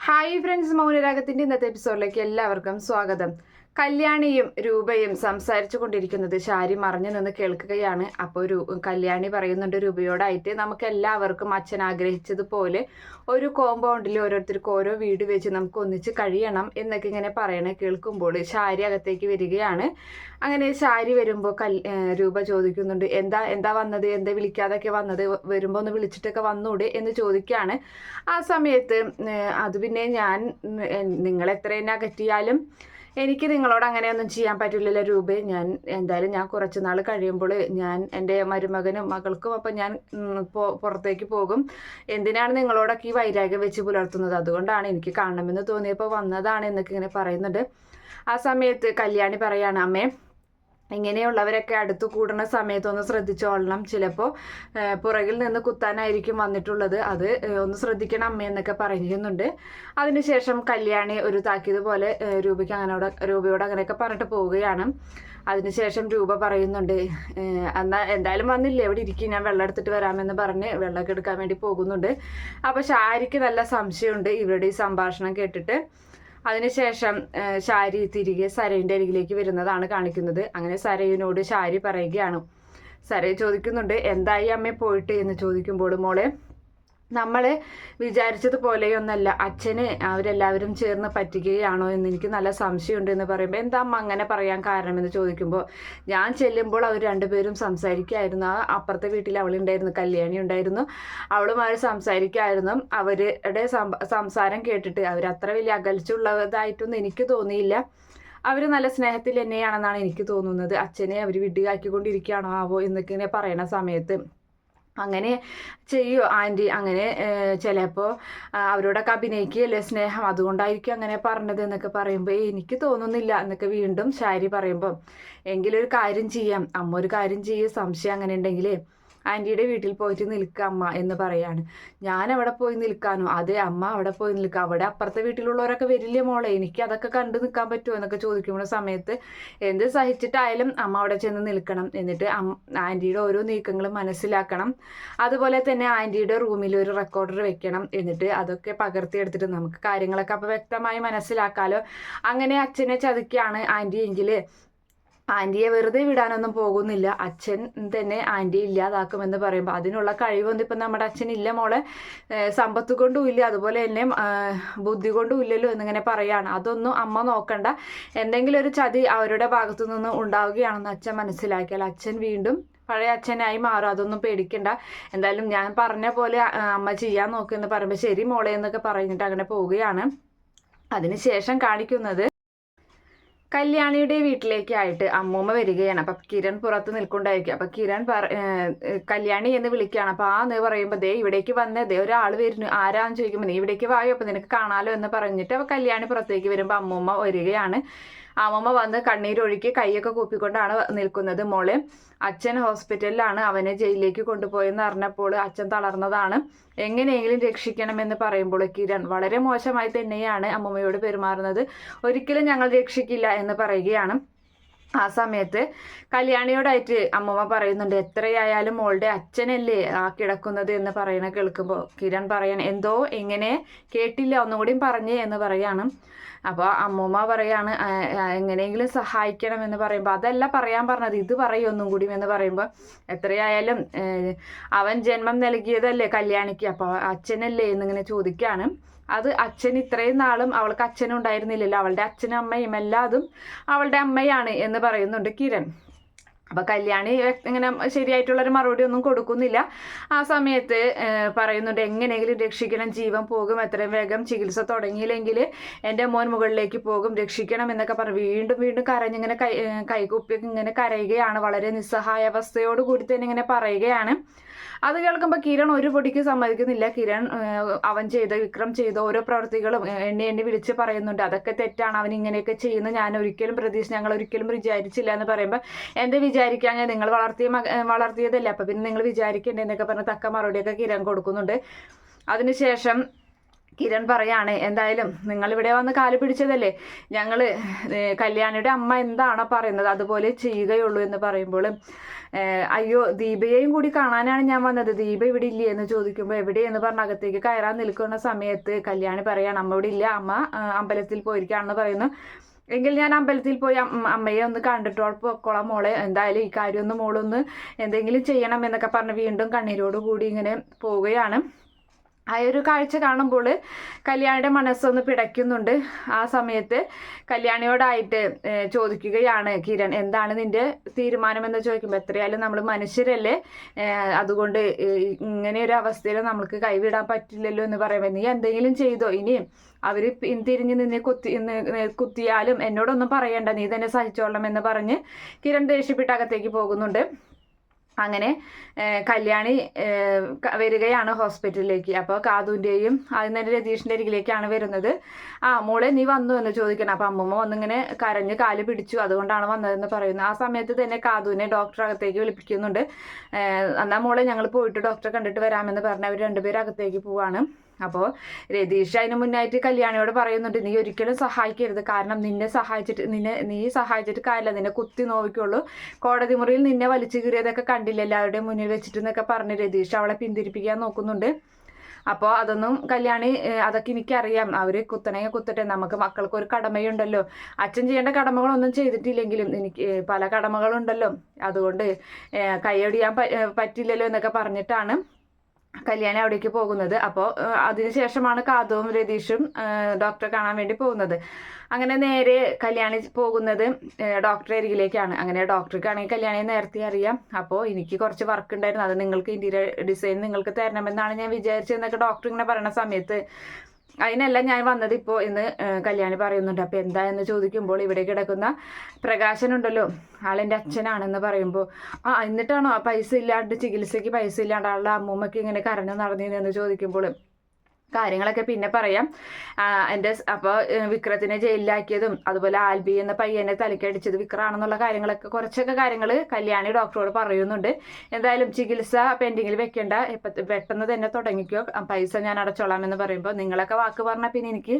Hi friends മൗനരാഗത്തിന്റെ ഇന്നത്തെ എപ്പിസോഡിലേക്ക് എല്ലാവർക്കും സ്വാഗതം. കല്യാണിയും രൂപയും സംസാരിച്ചു കൊണ്ടിരിക്കുന്നത് ശാരി മറിഞ്ഞു നിന്ന് കേൾക്കുകയാണ്. അപ്പോൾ ഒരു കല്യാണി പറയുന്നുണ്ട് രൂപയോടായിട്ട് നമുക്ക് എല്ലാവർക്കും അച്ഛൻ ആഗ്രഹിച്ചതുപോലെ ഒരു കോമ്പൗണ്ടിൽ ഓരോരുത്തർക്ക് ഓരോ വീട് വെച്ച് നമുക്ക് ഒന്നിച്ച് കഴിയണം എന്നൊക്കെ ഇങ്ങനെ പറയണേ കേൾക്കുമ്പോൾ ശാരി അകത്തേക്ക് വരികയാണ്. അങ്ങനെ ശാരി വരുമ്പോൾ കൽ രൂപ ചോദിക്കുന്നുണ്ട് എന്താ എന്താ വന്നത്? എന്താ വിളിക്കാതൊക്കെ വന്നത്? വരുമ്പോൾ ഒന്ന് വിളിച്ചിട്ടൊക്കെ വന്നൂടെ? എന്ന് ചോദിക്കുകയാണ്. ആ സമയത്ത് അത് പിന്നെ ഞാൻ നിങ്ങളെത്ര എന്നെ അകറ്റിയാലും എനിക്ക് നിങ്ങളോട് അങ്ങനെയൊന്നും ചെയ്യാൻ പറ്റില്ലല്ലോ രൂപ. ഞാൻ എന്തായാലും ഞാൻ കുറച്ച് നാൾ കഴിയുമ്പോൾ ഞാൻ എന്റെ മരുമകനും മകൾക്കും അപ്പം ഞാൻ പുറത്തേക്ക് പോകും. എന്തിനാണ് നിങ്ങളോടൊക്കെ ഈ വൈരാഗ്യം വെച്ച് പുലർത്തുന്നത്? അതുകൊണ്ടാണ് എനിക്ക് കാണണമെന്ന് തോന്നിയപ്പോൾ വന്നതാണ് എന്നൊക്കെ ഇങ്ങനെ പറയുന്നുണ്ട്. ആ സമയത്ത് കല്യാണി പറയാണ് അമ്മേ ഇങ്ങനെയുള്ളവരൊക്കെ അടുത്ത് കൂടുന്ന സമയത്തൊന്ന് ശ്രദ്ധിച്ചോളണം. ചിലപ്പോൾ പുറകിൽ നിന്ന് കുത്താനായിരിക്കും വന്നിട്ടുള്ളത്. അത് ഒന്ന് ശ്രദ്ധിക്കണം അമ്മയെന്നൊക്കെ പറഞ്ഞിരുന്നുണ്ട് അതിനുശേഷം കല്യാണി ഒരു താക്കീത് പോലെ രൂപയ്ക്ക് അങ്ങനോട് രൂപയോട് അങ്ങനെയൊക്കെ പറഞ്ഞിട്ട് പോവുകയാണ്. അതിനുശേഷം രൂപ പറയുന്നുണ്ട് എന്നാൽ എന്തായാലും വന്നില്ലേ? എവിടെ ഇരിക്കും. ഞാൻ വെള്ളം എടുത്തിട്ട് വരാമെന്ന് പറഞ്ഞ് വെള്ളമൊക്കെ എടുക്കാൻ വേണ്ടി പോകുന്നുണ്ട്. അപ്പോൾ ഷാരിക്ക് നല്ല സംശയമുണ്ട് ഇവരുടെ ഈ സംഭാഷണം കേട്ടിട്ട്. അതിനുശേഷം ശാരി തിരികെ സരയുടെ അരികിലേക്ക് വരുന്നതാണ് കാണിക്കുന്നത്. അങ്ങനെ സരയുനോട് ശാരി പറയുകയാണ്. സരയ് ചോദിക്കുന്നുണ്ട് എന്തായി അമ്മ പോയിട്ട്? എന്ന് ചോദിക്കുമ്പോൾ മോളെ നമ്മൾ വിചാരിച്ചതുപോലെയൊന്നല്ല. അച്ഛന് അവരെല്ലാവരും ചേർന്ന് പറ്റിക്കുകയാണോ എന്ന് എനിക്ക് നല്ല സംശയമുണ്ട് എന്ന് പറയുമ്പോൾ എന്താ അമ്മ അങ്ങനെ പറയാൻ കാരണമെന്ന് ചോദിക്കുമ്പോൾ ഞാൻ ചെല്ലുമ്പോൾ അവർ രണ്ടുപേരും സംസാരിക്കായിരുന്നു. ആ അപ്പുറത്തെ വീട്ടിൽ അവളുണ്ടായിരുന്നു കല്യാണി ഉണ്ടായിരുന്നു. അവളുമായി സംസാരിക്കായിരുന്നു. അവരുടെ സംസാരം കേട്ടിട്ട് അവർ അത്ര വലിയ അകൽച്ചുള്ളതായിട്ടൊന്നും എനിക്ക് തോന്നിയില്ല. അവർ നല്ല സ്നേഹത്തിൽ തന്നെയാണെന്നാണ് എനിക്ക് തോന്നുന്നത്. അച്ഛനെ അവർ വിഡ്ഢിയാക്കിക്കൊണ്ടിരിക്കുകയാണോ ആവോ എന്നൊക്കെ പറയണ സമയത്ത്. അങ്ങനെ ചെയ്യൂ ആന്റി അങ്ങനെ ചിലപ്പോൾ അവരോടൊക്കെ അഭിനയിക്കുകയല്ലേ സ്നേഹം? അതുകൊണ്ടായിരിക്കും അങ്ങനെ പറഞ്ഞത് എന്നൊക്കെ പറയുമ്പോൾ എനിക്ക് തോന്നുന്നില്ല എന്നൊക്കെ വീണ്ടും ശാരി പറയുമ്പോൾ എങ്കിലൊരു കാര്യം ചെയ്യാം. അമ്മ ഒരു കാര്യം ചെയ്യുക സംശയം അങ്ങനെ ഉണ്ടെങ്കിൽ ആന്റിയുടെ വീട്ടിൽ പോയിട്ട് നിൽക്കുക അമ്മ എന്ന് പറയാണ്. ഞാൻ അവിടെ പോയി നിൽക്കാനോ? അതെ അമ്മ അവിടെ പോയി നിൽക്കുക അവിടെ അപ്പുറത്തെ വീട്ടിലുള്ളവരൊക്കെ വരില്ലേ മോളെ? എനിക്ക് അതൊക്കെ കണ്ടു നിൽക്കാൻ പറ്റുമോ എന്നൊക്കെ ചോദിക്കുന്ന സമയത്ത് എന്ത് സഹിച്ചിട്ടായാലും അമ്മ അവിടെ ചെന്ന് നിൽക്കണം. എന്നിട്ട് ആന്റിയുടെ ഓരോ നീക്കങ്ങളും മനസ്സിലാക്കണം. അതുപോലെ തന്നെ ആന്റിയുടെ റൂമിൽ ഒരു റെക്കോർഡർ വെക്കണം. എന്നിട്ട് അതൊക്കെ പകർത്തിയെടുത്തിട്ട് നമുക്ക് കാര്യങ്ങളൊക്കെ അപ്പോൾ വ്യക്തമായി മനസ്സിലാക്കാലോ. അങ്ങനെ അച്ഛനെ ചതിക്കുകയാണ് ആന്റി എങ്കിൽ ആന്റിയെ വെറുതെ വിടാനൊന്നും പോകുന്നില്ല. അച്ഛൻ തന്നെ ആന്റി ഇല്ലാതാക്കുമെന്ന് പറയുമ്പോൾ അതിനുള്ള കഴിവൊന്നും ഇപ്പം നമ്മുടെ ഇല്ല മോളെ. സമ്പത്ത് കൊണ്ടും ഇല്ല. അതുപോലെ തന്നെ ബുദ്ധി കൊണ്ടും ഇല്ലല്ലോ എന്നിങ്ങനെ പറയാണ്. അതൊന്നും അമ്മ നോക്കണ്ട. എന്തെങ്കിലും ഒരു ചതി അവരുടെ ഭാഗത്തു നിന്ന് ഉണ്ടാവുകയാണെന്ന് അച്ഛൻ മനസ്സിലാക്കിയാൽ അച്ഛൻ വീണ്ടും പഴയ അച്ഛനായി മാറും. അതൊന്നും പേടിക്കണ്ട. എന്തായാലും ഞാൻ പറഞ്ഞ പോലെ അമ്മ ചെയ്യാൻ നോക്കുമെന്ന് പറയുമ്പോൾ ശരി മോളെ എന്നൊക്കെ പറഞ്ഞിട്ട് അങ്ങനെ പോവുകയാണ്. അതിനുശേഷം കാണിക്കുന്നത് കല്യാണിയുടെ വീട്ടിലേക്കായിട്ട് അമ്മൂമ്മ വരികയാണ്. അപ്പം കിരൺ പുറത്ത് നിൽക്കൊണ്ടായിരിക്കും അപ്പം കിരൺ പറ കല്യാണി എന്ന് വിളിക്കുകയാണ്. അപ്പം ആ എന്ന് പറയുമ്പോൾ ദേ ഇവിടേക്ക് വന്നേ. ദേ ഒരാൾ വരുന്നു. ആരാന്ന് ചോദിക്കുമ്പോൾ നീ ഇവിടേക്ക് വായോ? അപ്പം നിനക്ക് കാണാലോ എന്ന് പറഞ്ഞിട്ട് അപ്പം കല്യാണി പുറത്തേക്ക് വരുമ്പോൾ അമ്മൂമ്മ വരികയാണ്. അമ്മമ്മ വന്ന് കണ്ണീരൊഴുക്കി കൈയൊക്കെ കൂപ്പിക്കൊണ്ടാണ് നിൽക്കുന്നത് മോളെ. അച്ഛൻ ഹോസ്പിറ്റലിലാണ് അവനെ ജയിലിലേക്ക് കൊണ്ടുപോയെന്ന് അറിഞ്ഞപ്പോൾ അച്ഛൻ തളർന്നതാണ്. എങ്ങനെയെങ്കിലും രക്ഷിക്കണമെന്ന് പറയുമ്പോൾ കിരൺ വളരെ മോശമായി തന്നെയാണ് അമ്മമ്മയോട് പെരുമാറുന്നത്. ഒരിക്കലും ഞങ്ങൾ രക്ഷിക്കില്ല എന്ന് പറയുകയാണ്. ആ സമയത്ത് കല്യാണിയോടായിട്ട് അമ്മമ്മ പറയുന്നുണ്ട് എത്രയായാലും മോളുടെ അച്ഛനല്ലേ ആ കിടക്കുന്നത്? എന്ന് പറയണ കേൾക്കുമ്പോൾ കിരൺ പറയാൻ എന്തോ എങ്ങനെ കേട്ടില്ല ഒന്നുകൂടിയും പറഞ്ഞേ എന്ന് പറയാണ്. അപ്പോൾ അമ്മൂമ്മ പറയാണ് "ആ, ആ, എങ്ങനെയെങ്കിലും സഹായിക്കണം എന്ന് പറയുമ്പോൾ അതല്ല പറയാൻ പറഞ്ഞത് ഇത് പറയും ഒന്നും കൂടി എന്ന് പറയുമ്പോൾ എത്രയായാലും അവൻ ജന്മം നൽകിയതല്ലേ കല്യാണിക്ക് അപ്പോൾ അച്ഛനല്ലേ എന്നിങ്ങനെ ചോദിക്കുകയാണ് അത് അച്ഛൻ ഇത്രയും നാളും അവൾക്ക് അച്ഛനും ഉണ്ടായിരുന്നില്ലല്ലോ അവളുടെ അച്ഛനും അമ്മയും എല്ലാതും അവളുടെ അമ്മയാണ് എന്ന് പറയുന്നുണ്ട് കിരൺ. അപ്പൊ കല്യാണി ഇങ്ങനെ ശരിയായിട്ടുള്ളൊരു മറുപടി ഒന്നും കൊടുക്കുന്നില്ല. ആ സമയത്ത് പറയുന്നുണ്ട് എങ്ങനെയെങ്കിലും രക്ഷിക്കണം ജീവൻ പോകും എത്രയും വേഗം ചികിത്സ തുടങ്ങിയില്ലെങ്കിൽ എന്റെ മോൻ മുകളിലേക്ക് പോകും രക്ഷിക്കണം എന്നൊക്കെ പറഞ്ഞു. വീണ്ടും വീണ്ടും കരഞ്ഞിങ്ങനെ കൈ കൈകുപ്പിയൊക്കെ കൈകുപ്പി ഇങ്ങനെ കരയുകയാണ്. വളരെ നിസ്സഹായ അവസ്ഥയോട് കൂടി തന്നെ ഇങ്ങനെ പറയുകയാണ്. അത് കേൾക്കുമ്പോൾ കിരൺ ഒരു പൊടിക്ക് സമ്മതിക്കുന്നില്ല. കിരൺ അവൻ ചെയ്ത വിക്രം ചെയ്ത ഓരോ പ്രവൃത്തികളും എന്നെ എണ്ണി വിളിച്ച് പറയുന്നുണ്ട്. അതൊക്കെ തെറ്റാണ്. അവൻ ഇങ്ങനെയൊക്കെ ചെയ്യുന്ന. ഞാൻ ഒരിക്കലും പ്രതീക്ഷ ഞങ്ങൾ ഒരിക്കലും വിചാരിച്ചില്ല എന്ന് പറയുമ്പോൾ എന്റെ വിചാരിക്കാൻ നിങ്ങൾ വളർത്തിയ വളർത്തിയതല്ലേ? അപ്പം പിന്നെ നിങ്ങൾ വിചാരിക്കണ്ടേ എന്നൊക്കെ പറഞ്ഞ് തക്ക മറുപടിയൊക്കെ കിരൺ കൊടുക്കുന്നുണ്ട്. അതിനുശേഷം കിരൺ പറയാണ് എന്തായാലും നിങ്ങൾ ഇവിടെ വന്ന് കാൽ പിടിച്ചതല്ലേ? ഞങ്ങൾ കല്യാണിയുടെ അമ്മ എന്താണോ പറയുന്നത് അതുപോലെ ചെയ്യുകയുള്ളൂ എന്ന് പറയുമ്പോൾ അയ്യോ ദീപയെയും കൂടി കാണാനാണ് ഞാൻ വന്നത്. ദീപ ഇവിടെ ഇല്ലേ? എന്ന് ചോദിക്കുമ്പോൾ എവിടെയെന്ന് പറഞ്ഞ അകത്തേക്ക് കയറാൻ നിൽക്കുന്ന സമയത്ത് കല്യാണി പറയാണ് അമ്മ ഇവിടെ ഇല്ല. അമ്മ അമ്പലത്തിൽ പോയിരിക്കുകയാണെന്ന് പറയുന്നു. എങ്കിൽ ഞാൻ അമ്പലത്തിൽ പോയി അമ്മ- അമ്മയെ ഒന്ന് കണ്ടിട്ടോ പൊക്കോളാം മോളെ. എന്തായാലും ഈ കാര്യം മോളൊന്ന് എന്തെങ്കിലും ചെയ്യണം എന്നൊക്കെ പറഞ്ഞ് വീണ്ടും കണ്ണീരോട് കൂടി ഇങ്ങനെ പോവുകയാണ്. ആ ഒരു കാഴ്ച കാണുമ്പോൾ കല്യാണിയുടെ മനസ്സൊന്ന് പിടയ്ക്കുന്നുണ്ട്. ആ സമയത്ത് കല്യാണിയോടായിട്ട് ചോദിക്കുകയാണ് കിരൺ എന്താണ് നിന്റെ തീരുമാനം എന്ന് ചോദിക്കുമ്പോൾ എത്രയായാലും നമ്മൾ മനുഷ്യരല്ലേ? അതുകൊണ്ട് ഇങ്ങനെ ഒരു അവസ്ഥയിൽ നമ്മൾക്ക് കൈവിടാൻ പറ്റില്ലല്ലോ എന്ന് പറയുമ്പോൾ നീ എന്തെങ്കിലും ചെയ്തോ? ഇനി അവർ പിന്തിരിഞ്ഞ് നിന്നെ കുത്തി കുത്തിയാലും എന്നോടൊന്നും പറയണ്ട. നീ തന്നെ സഹിച്ചോളണം എന്ന് പറഞ്ഞ് കിരൺ ദേഷ്യപ്പെട്ട് അകത്തേക്ക് പോകുന്നുണ്ട്. അങ്ങനെ കല്യാണി വരികയാണ് ഹോസ്പിറ്റലിലേക്ക്. അപ്പോൾ കാതുവിന്റെയും ആദ്യം തന്നെ രതീഷിന്റെ അരികിലേക്കാണ് വരുന്നത്. ആ മോളെ നീ വന്നു എന്ന് ചോദിക്കണം. അപ്പോൾ അമ്മമ്മ വന്നിങ്ങനെ കരഞ്ഞ് കാൽ പിടിച്ചു. അതുകൊണ്ടാണ് വന്നതെന്ന് പറയുന്നത്. ആ സമയത്ത് തന്നെ കാതുവിനെ ഡോക്ടർ അകത്തേക്ക് വിളിപ്പിക്കുന്നുണ്ട്. എന്നാൽ മോളെ ഞങ്ങൾ പോയിട്ട് ഡോക്ടറെ കണ്ടിട്ട് വരാമെന്ന് പറഞ്ഞ് അവർ രണ്ടുപേരും അകത്തേക്ക് പോവാണ്. അപ്പോൾ രതീഷ് അതിന് മുന്നായിട്ട് കല്യാണിയോട് പറയുന്നുണ്ട് നീ ഒരിക്കലും സഹായിക്കരുത്. കാരണം നിന്നെ സഹായിച്ചിട്ട് നിന്നെ നീ സഹായിച്ചിട്ട് കാര്യമില്ല. നിന്നെ കുത്തി നോവിക്കുള്ളൂ. കോടതി മുറിയിൽ നിന്നെ വലിച്ചു കീറിയതൊക്കെ കണ്ടില്ല എല്ലാവരുടെയും മുന്നിൽ വെച്ചിട്ട് എന്നൊക്കെ പറഞ്ഞ് രതീഷ് അവളെ പിന്തിരിപ്പിക്കാൻ നോക്കുന്നുണ്ട്. അപ്പോൾ അതൊന്നും കല്യാണി അതൊക്കെ എനിക്കറിയാം. അവർ കുത്തനെ കുത്തട്ടെ. നമുക്ക് മക്കൾക്ക് ഒരു കടമയുണ്ടല്ലോ. അച്ഛൻ ചെയ്യേണ്ട കടമകളൊന്നും ചെയ്തിട്ടില്ലെങ്കിലും എനിക്ക് പല കടമകളുണ്ടല്ലോ. അതുകൊണ്ട് കൈയൊടിയാൻ പറ്റില്ലല്ലോ എന്നൊക്കെ പറഞ്ഞിട്ടാണ് കല്യാണി അവിടേക്ക് പോകുന്നത്. അപ്പോൾ അതിനുശേഷമാണ് കാതുവും രതീഷും ഡോക്ടറെ കാണാൻ വേണ്ടി പോകുന്നത്. അങ്ങനെ നേരെ കല്യാണി പോകുന്നത് ഡോക്ടറെ അരികിലേക്കാണ്. അങ്ങനെ ഡോക്ടർക്കാണെങ്കിൽ കല്യാണിയെ നേരത്തെ അറിയാം. അപ്പോൾ എനിക്ക് കുറച്ച് വർക്ക് ഉണ്ടായിരുന്നു. അത് നിങ്ങൾക്ക് ഇന്റീരിയർ ഡിസൈൻ നിങ്ങൾക്ക് തരണമെന്നാണ് ഞാൻ വിചാരിച്ചതെന്നൊക്കെ ഡോക്ടർ ഇങ്ങനെ പറയുന്ന സമയത്ത് അതിനല്ല ഞാൻ വന്നത് ഇപ്പോൾ ഇന്ന് കല്യാണി പറയുന്നുണ്ട്. അപ്പോൾ എന്താ എന്ന് ചോദിക്കുമ്പോൾ ഇവിടെ കിടക്കുന്ന പ്രകാശനുണ്ടല്ലോ. ആളെന്റെ അച്ഛനാണെന്ന് പറയുമ്പോൾ ആ എന്നിട്ടാണോ പൈസ ഇല്ലാണ്ട് ചികിത്സയ്ക്ക് പൈസ ഇല്ലാണ്ട് ആളുടെ അമ്മൂമ്മയ്ക്ക് ഇങ്ങനെ കരഞ്ഞു നടന്നിരുന്നെന്ന് ചോദിക്കുമ്പോൾ കാര്യങ്ങളൊക്കെ പിന്നെ പറയാം. എന്റെ അപ്പോൾ വിക്രത്തിനെ ജയിലിലാക്കിയതും അതുപോലെ ആൽബി എന്ന പയ്യനെ തലക്കടിച്ചത് വിക്രാണെന്നുള്ള കാര്യങ്ങളൊക്കെ കുറച്ചൊക്കെ കാര്യങ്ങൾ കല്യാണി ഡോക്ടറോട് പറയുന്നുണ്ട്. എന്തായാലും ചികിത്സ പെൻഡിങ്ങിൽ വെക്കേണ്ട. പെട്ടെന്ന് തന്നെ തുടങ്ങിക്കോ. പൈസ ഞാൻ അടച്ചോളാം എന്ന് പറയുമ്പോൾ നിങ്ങളൊക്കെ വാക്ക് പറഞ്ഞാൽ പിന്നെ എനിക്ക്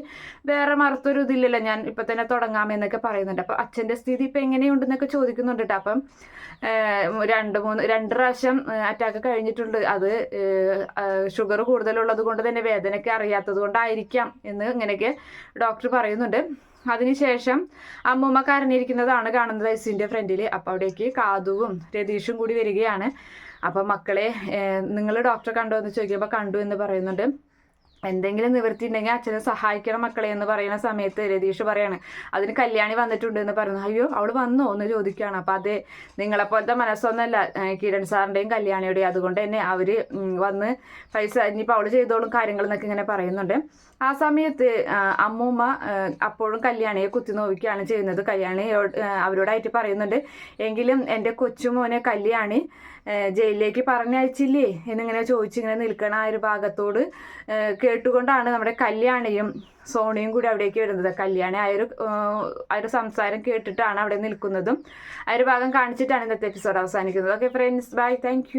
വേറെ മറുത്തൊരു ഇതില്ലല്ലോ. ഞാൻ ഇപ്പം തന്നെ തുടങ്ങാമെന്നൊക്കെ പറയുന്നുണ്ട്. അപ്പോൾ അച്ഛന്റെ സ്ഥിതി ഇപ്പം എങ്ങനെയുണ്ടെന്നൊക്കെ ചോദിക്കുന്നുണ്ട് കേട്ടോ അപ്പം രണ്ട് മൂന്ന് രണ്ട് പ്രാവശ്യം അറ്റാക്ക് കഴിഞ്ഞിട്ടുണ്ട്. അത് ഷുഗർ കൂടുതലുള്ളത് കൊണ്ട് തന്നെ വേദനയ്ക്ക് അറിയാത്തത് കൊണ്ടായിരിക്കാം എന്ന് ഇങ്ങനെയൊക്കെ ഡോക്ടർ പറയുന്നുണ്ട്. അതിനുശേഷം അമ്മൂമ്മ കരഞ്ഞിരിക്കുന്നതാണ് കാണുന്നത് ഐസിന്റെ ഫ്രണ്ടിൽ അപ്പോൾ അവിടേക്ക് കാതുവും രതീഷും കൂടി വരികയാണ്. അപ്പോൾ മക്കളെ നിങ്ങൾ ഡോക്ടറെ കണ്ടോ എന്ന് ചോദിക്കുമ്പോൾ കണ്ടു എന്ന് പറയുന്നുണ്ട്. എന്തെങ്കിലും നിവൃത്തി ഉണ്ടെങ്കിൽ അച്ഛനെ സഹായിക്കണം മക്കളെ എന്ന് പറയുന്ന സമയത്ത് രതീഷ് പറയാണ് അതിന് കല്യാണി വന്നിട്ടുണ്ട് എന്ന് പറയുന്നു. അയ്യോ അവൾ വന്നോ? എന്ന് ചോദിക്കുകയാണ്. അപ്പം അത് നിങ്ങളെപ്പോലത്തെ മനസ്സൊന്നല്ല. കിരൺ സാറിന്റെയും കല്യാണിയുടെയും. അതുകൊണ്ട് തന്നെ അവർ വന്ന് പൈസ ഇനിയിപ്പോൾ അവൾ ചെയ്തോളും കാര്യങ്ങൾ എന്നൊക്കെ ഇങ്ങനെ പറയുന്നുണ്ട്. ആ സമയത്ത് അമ്മൂമ്മ അപ്പോഴും കല്യാണിയെ കുത്തി നോവിക്കുകയാണ് ചെയ്യുന്നത്. കല്യാണി അവരോടായിട്ട് പറയുന്നുണ്ട് എങ്കിലും എന്റെ കൊച്ചുമോനെ കല്യാണി ജയിലിലേക്ക് പറഞ്ഞയച്ചില്ലേ? എന്നിങ്ങനെ ചോദിച്ചിങ്ങനെ നിൽക്കണ ആ ഒരു ഭാഗത്തോട് കേട്ടുകൊണ്ടാണ് നമ്മുടെ കല്യാണിയും സോണിയും കൂടി അവിടേക്ക് വരുന്നത്. കല്യാണി ആ ഒരു ആ ഒരു സംസാരം കേട്ടിട്ടാണ് അവിടെ നിൽക്കുന്നതും. ആ ഒരു ഭാഗം കാണിച്ചിട്ടാണ് ഇന്നത്തെ എപ്പിസോഡ് അവസാനിക്കുന്നത്. Okay friends bye thank